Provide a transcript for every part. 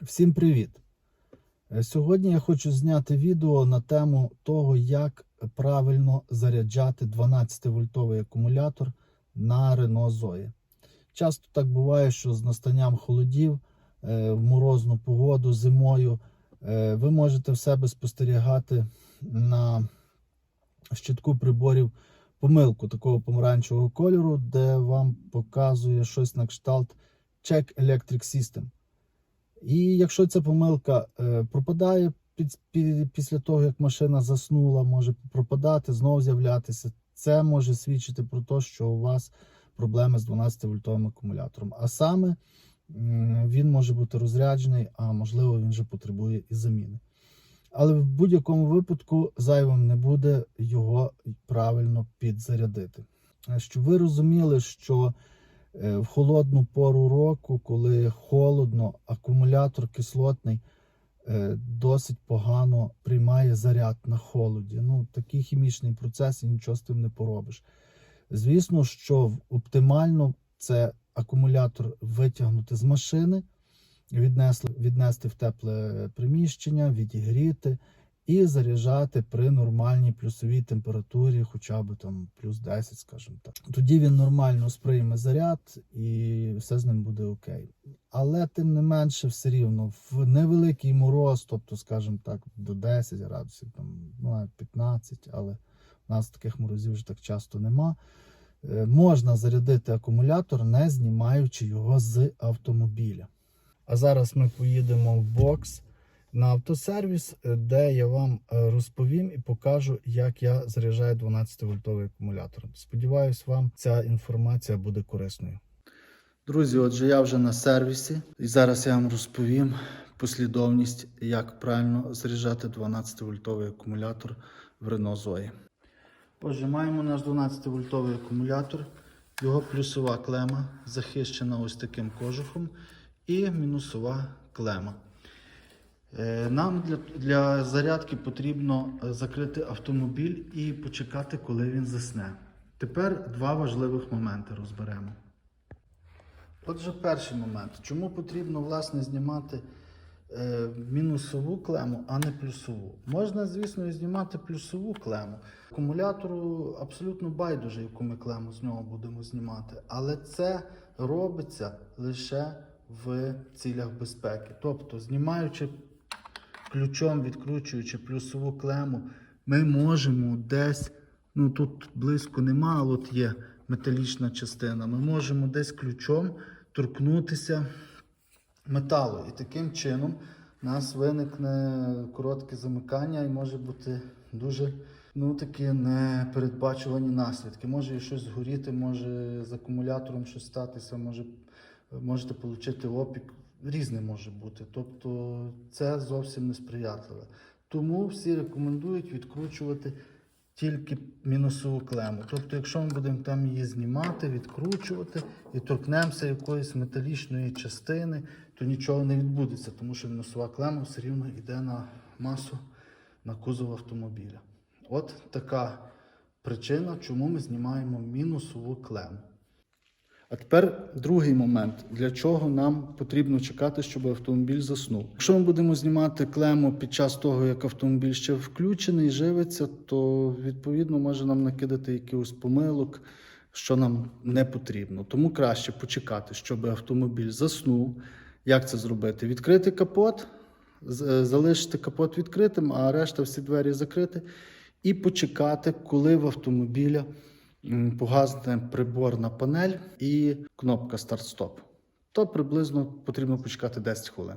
Всім привіт! Е, Сьогодні я хочу зняти відео на тему того, як правильно заряджати 12-вольтовий акумулятор на Renault Zoe. Часто так буває, що з настанням холодів е, в морозну погоду зимою е, ви можете в себе спостерігати на щитку приборів помилку такого помаранчевого кольору, де вам показує щось на кшталт Check Electric System. І якщо ця помилка е, пропадає після того, як машина заснула, може пропадати, знову з'являтися, це може свідчити про те, що у вас проблеми з 12-вольтовим акумулятором. А саме він може бути розряджений, а можливо він вже потребує і заміни. Але в будь-якому випадку зайвим не буде його правильно підзарядити. Е, Щоб ви розуміли, що в холодну пору року, коли холодно, акумулятор кислотний е, досить погано приймає заряд на холоді. Ну, такий хімічний процес і нічого з тим не поробиш. Звісно, що оптимально це акумулятор витягнути з машини, віднесли, віднести в тепле приміщення, відігріти і заряджати при нормальній плюсовій температурі, хоча б там плюс 10, скажімо так. Тоді він нормально сприйме заряд і все з ним буде окей. Але тим не менше, все рівно в невеликий мороз, тобто, скажімо так, до 10 градусів, там ну, навіть 15, але в нас таких морозів вже так часто нема. е, Можна зарядити акумулятор, не знімаючи його з автомобіля. А зараз ми поїдемо в бокс на автосервіс, е, де я вам е, розповім і покажу, як я заряджаю 12-вольтовий акумулятор. Сподіваюсь, вам ця інформація буде корисною. Друзі, отже, я вже на сервісі, і зараз я вам розповім послідовність, як правильно заряджати 12-вольтовий акумулятор в Renault Zoe. Отже, маємо наш 12-вольтовий акумулятор, його плюсова клема захищена ось таким кожухом і мінусова клема. Е, Нам для, для зарядки потрібно е, закрити автомобіль і почекати, коли він засне. Тепер два важливих моменти розберемо. Отже, перший момент. Чому потрібно власне знімати е, мінусову клему, а не плюсову? Можна, звісно, і знімати плюсову клему. Акумулятору абсолютно байдуже, яку ми клему з нього будемо знімати, але це робиться лише в цілях безпеки. Тобто, знімаючи ключом, відкручуючи плюсову клему, ми можемо десь, ну тут близько нема, але от є металічна частина. Ми можемо десь ключом торкнутися металу. І таким чином у нас виникне коротке замикання і може бути дуже ну, такі непередбачувані наслідки. Може щось згоріти, може з акумулятором щось статися, може можете отримати опік. Різне може бути. Тобто це зовсім несприятливе. Тому всі рекомендують відкручувати тільки мінусову клему. Тобто, якщо ми будемо там її знімати, відкручувати і торкнемося якоїсь металічної частини, то нічого не відбудеться, тому що мінусова клема все рівно йде на масу на кузов автомобіля. От така причина, чому ми знімаємо мінусову клему. А тепер другий момент, для чого нам потрібно чекати, щоб автомобіль заснув. Якщо ми будемо знімати клему під час того, як автомобіль ще включений, живиться, то відповідно може нам накидати якихось помилок, що нам не потрібно. Тому краще почекати, щоб автомобіль заснув. Як це зробити? Відкрити капот, е, залишити капот відкритим, а решта всі двері закрити, і почекати, коли в автомобіля погасне приборна панель і кнопка старт-стоп. То приблизно потрібно почекати 10 хвилин.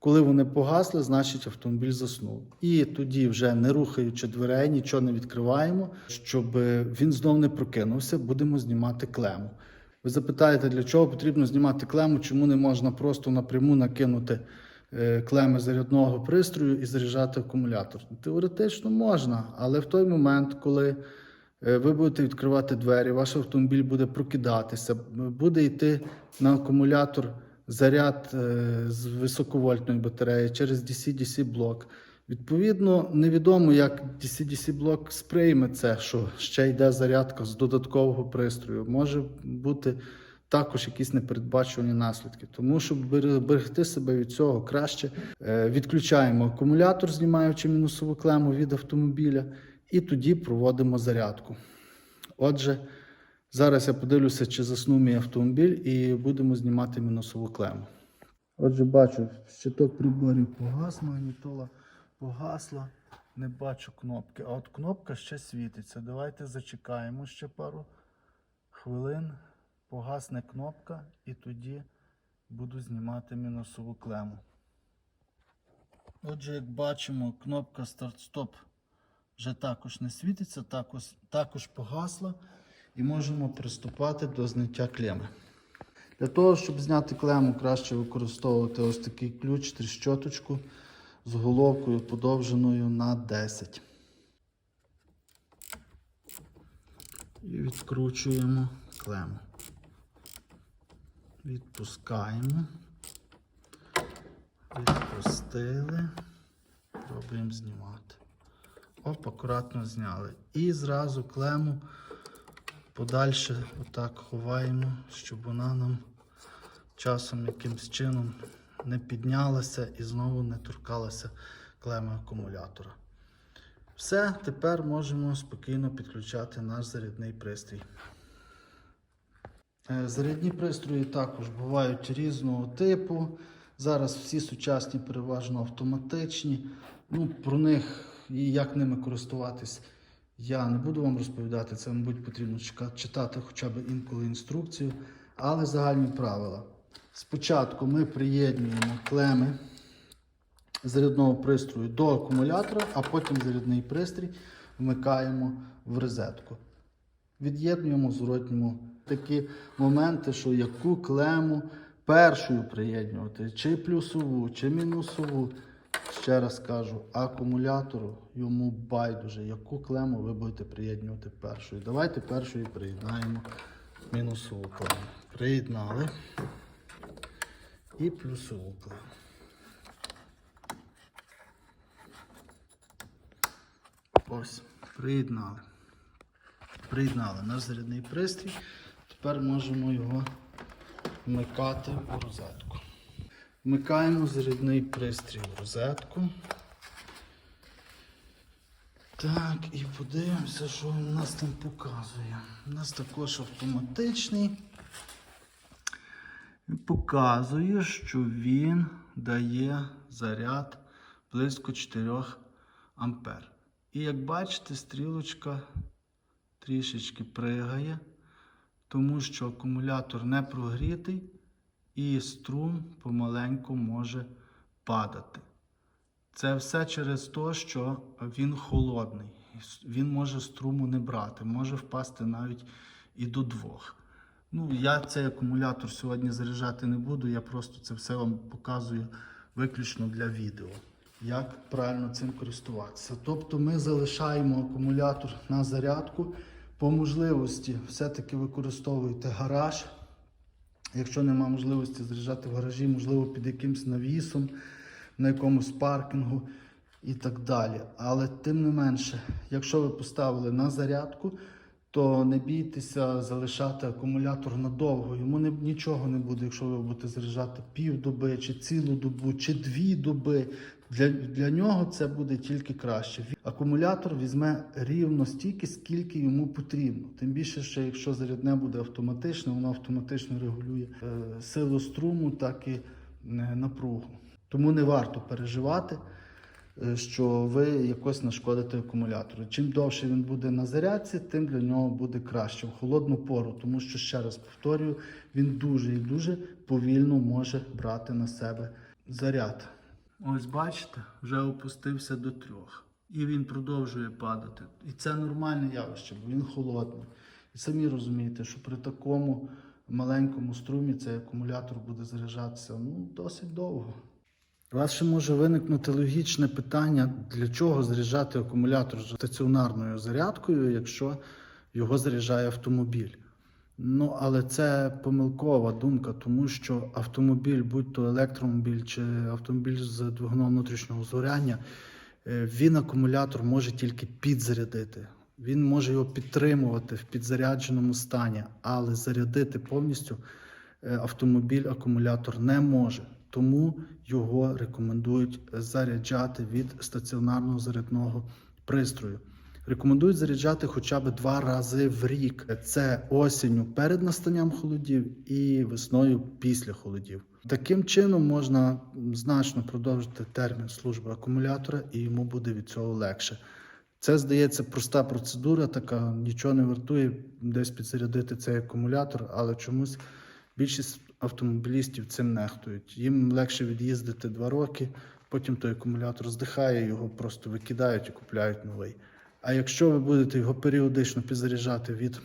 Коли вони погасли, значить автомобіль заснув. І тоді, вже не рухаючи дверей, нічого не відкриваємо, щоб він знов не прокинувся, будемо знімати клему. Ви запитаєте, для чого потрібно знімати клему, чому не можна просто напряму накинути е, клеми зарядного пристрою і заряджати акумулятор? Теоретично можна, але в той момент, коли Ви будете відкривати двері, ваш автомобіль буде прокидатися, буде йти на акумулятор заряд е, з високовольтної батареї через DC-DC блок. Відповідно, невідомо, як DC-DC блок сприйме це, що ще йде зарядка з додаткового пристрою. Може бути також якісь непередбачувані наслідки. Тому, щоб бере- берегти себе від цього, краще е, відключаємо акумулятор, знімаючи мінусову клему від автомобіля, і тоді проводимо зарядку. Отже, зараз я подивлюся, чи заснув мій автомобіль, і будемо знімати мінусову клему. Отже, бачу, щиток приборів погас, магнітола погасла. Не бачу кнопки. А от кнопка ще світиться. Давайте зачекаємо ще пару хвилин. Погасне кнопка, і тоді буду знімати мінусову клему. Отже, як бачимо, кнопка старт-стоп вже також не світиться, також, також погасла. І можемо приступати до зняття клеми. Для того, щоб зняти клему, краще використовувати ось такий ключ, тріщоточку з головкою подовженою на 10. І відкручуємо клему. Відпускаємо. Відпустили. Пробуємо знімати. Оп, акуратно зняли. І зразу клему подальше отак ховаємо, щоб вона нам часом якимсь чином не піднялася і знову не торкалася клеми акумулятора. Все, тепер можемо спокійно підключати наш зарядний пристрій. Е, Зарядні пристрої також бувають різного типу. Зараз всі сучасні переважно автоматичні. Ну, про них і як ними користуватись я не буду вам розповідати. Це, мабуть, потрібно читати хоча б інколи інструкцію. Але загальні правила. Спочатку ми приєднуємо клеми зарядного пристрою до акумулятора, а потім зарядний пристрій вмикаємо в розетку. Від'єднуємо в зворотньому такі моменти, що яку клему першою приєднувати, чи плюсову, чи мінусову. Ще раз кажу, акумулятору йому байдуже, яку клему ви будете приєднувати першою. Давайте першою приєднаємо мінусову клему. Приєднали і плюсову клему. Ось, приєднали. Приєднали наш зарядний пристрій. Тепер можемо його вмикати в розетку. Вмикаємо зарядний пристрій в розетку. Так, і подивимося, що він нас там показує. У нас також автоматичний. Показує, що він дає заряд близько 4 ампер. І як бачите, стрілочка трішечки пригає, тому що акумулятор не прогрітий і струм помаленьку може падати. Це все через те, що він холодний. Він може струму не брати, може впасти навіть і до двох. Ну, я цей акумулятор сьогодні заряджати не буду, я просто це все вам показую виключно для відео. Як правильно цим користуватися. Тобто ми залишаємо акумулятор на зарядку. По можливості все-таки використовуйте гараж. Якщо нема можливості заряджати в гаражі, можливо, під якимсь навісом, на якомусь паркінгу і так далі. Але тим не менше, якщо ви поставили на зарядку, то не бійтеся залишати акумулятор надовго. Йому не, нічого не буде, якщо ви будете заряджати півдоби, чи цілу добу, чи дві доби. Для, для нього це буде тільки краще. Акумулятор візьме рівно стільки, скільки йому потрібно. Тим більше, що якщо зарядне буде автоматичне, воно автоматично регулює е, силу струму, так і е, напругу. Тому не варто переживати, е, що ви якось нашкодите акумулятору. Чим довше він буде на зарядці, тим для нього буде краще в холодну пору, тому що, ще раз повторюю, він дуже і дуже повільно може брати на себе заряд. Ось бачите, вже опустився до трьох. І він продовжує падати. І це нормальне явище, бо він холодний. І самі розумієте, що при такому маленькому струмі цей акумулятор буде заряджатися ну, досить довго. У вас ще може виникнути логічне питання, для чого заряджати акумулятор стаціонарною зарядкою, якщо його заряджає автомобіль. Ну, але це помилкова думка, тому що автомобіль, будь то електромобіль чи автомобіль з двигуном внутрішнього згоряння, е, він акумулятор може тільки підзарядити. Він може його підтримувати в підзарядженому стані, але зарядити повністю е, автомобіль акумулятор не може. Тому його рекомендують заряджати від стаціонарного зарядного пристрою. Рекомендують заряджати хоча б два рази в рік. Це осінню перед настанням холодів і весною після холодів. Таким чином можна значно продовжити термін служби акумулятора, і йому буде від цього легше. Це здається проста процедура, така нічого не вартує десь підзарядити цей акумулятор, але чомусь більшість автомобілістів цим нехтують. Їм легше від'їздити два роки, потім той акумулятор здихає, його просто викидають і купляють новий. А якщо ви будете його періодично підзаряджати від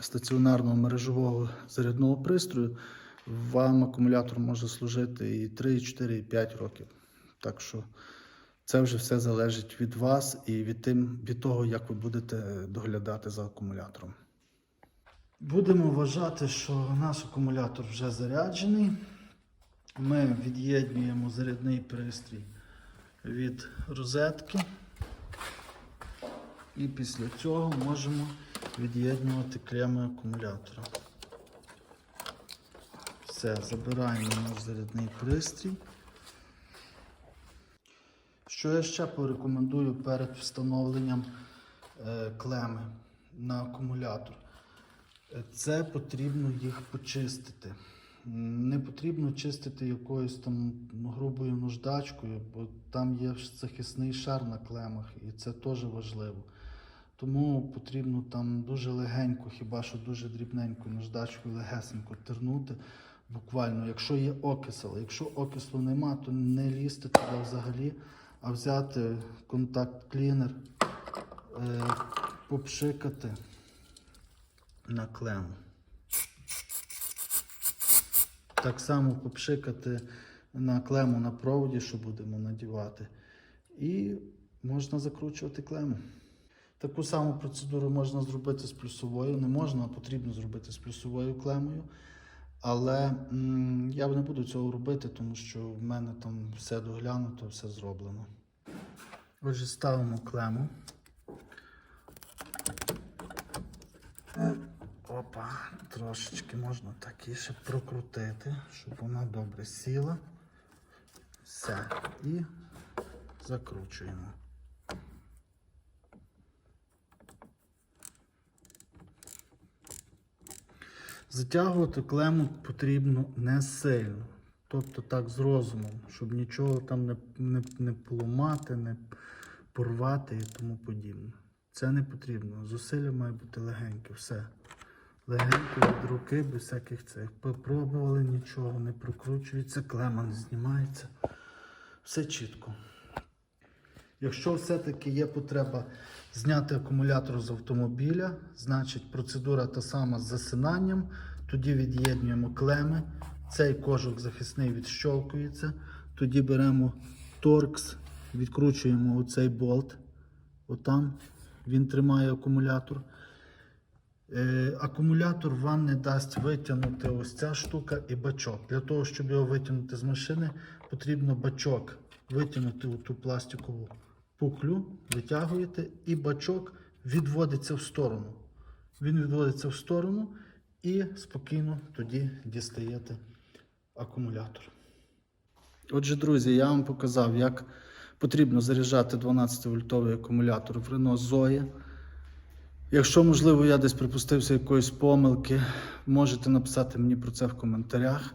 стаціонарного мережового зарядного пристрою, вам акумулятор може служити і 3, і 4, і 5 років. Так що це вже все залежить від вас і від, тим, від того, як ви будете доглядати за акумулятором. Будемо вважати, що наш акумулятор вже заряджений. Ми від'єднуємо зарядний пристрій від розетки. І після цього можемо від'єднувати клеми акумулятора. Все, забираємо наш зарядний пристрій. Що я ще порекомендую перед встановленням е, клеми на акумулятор? Е, Це потрібно їх почистити. Не потрібно чистити якоюсь там грубою наждачкою, бо там є захисний шар на клемах, і це теж важливо. Тому потрібно там дуже легенько, хіба що дуже дрібненько наждачкою легесенько тернути. Буквально, якщо є окисел. Якщо окислу нема, то не лізти туди взагалі, а взяти контакт клінер, е, попшикати на клему. Так само попшикати на клему на проводі, що будемо надівати. І можна закручувати клему. Таку саму процедуру можна зробити з плюсовою. Не можна, а потрібно зробити з плюсовою клемою. Але м, я не буду цього робити, тому що в мене там все доглянуто, все зроблено. Отже, ставимо клему. Опа, трошечки можна так і ще прокрутити, щоб вона добре сіла. Все. І закручуємо. Затягувати клему потрібно не сильно. Тобто так з розумом, щоб нічого там не, не, не поламати, не порвати і тому подібне. Це не потрібно. Зусилля має бути легеньке, все. Легенько від руки, без всяких цих. Попробували нічого, не прокручується, клема не знімається. Все чітко. Якщо все-таки є потреба зняти акумулятор з автомобіля, значить процедура та сама з засинанням. Тоді від'єднуємо клеми. Цей кожух захисний відщолкується. Тоді беремо торкс, відкручуємо оцей болт. Отам він тримає акумулятор. Е, акумулятор вам не дасть витягнути ось ця штука і бачок. Для того, щоб його витягнути з машини, потрібно бачок витягнути у ту пластикову пуклю, витягуєте, і бачок відводиться в сторону. Він відводиться в сторону і спокійно тоді дістаєте акумулятор. Отже, друзі, я вам показав, як потрібно заряджати 12-вольтовий акумулятор в Renault Zoe. Якщо, можливо, я десь припустився якоїсь помилки, можете написати мені про це в коментарях.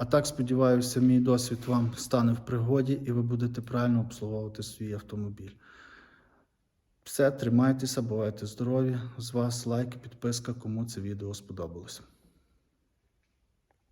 А так, сподіваюся, мій досвід вам стане в пригоді і ви будете правильно обслуговувати свій автомобіль. Все, тримайтеся, бувайте здорові. З вас лайк, підписка, кому це відео сподобалося.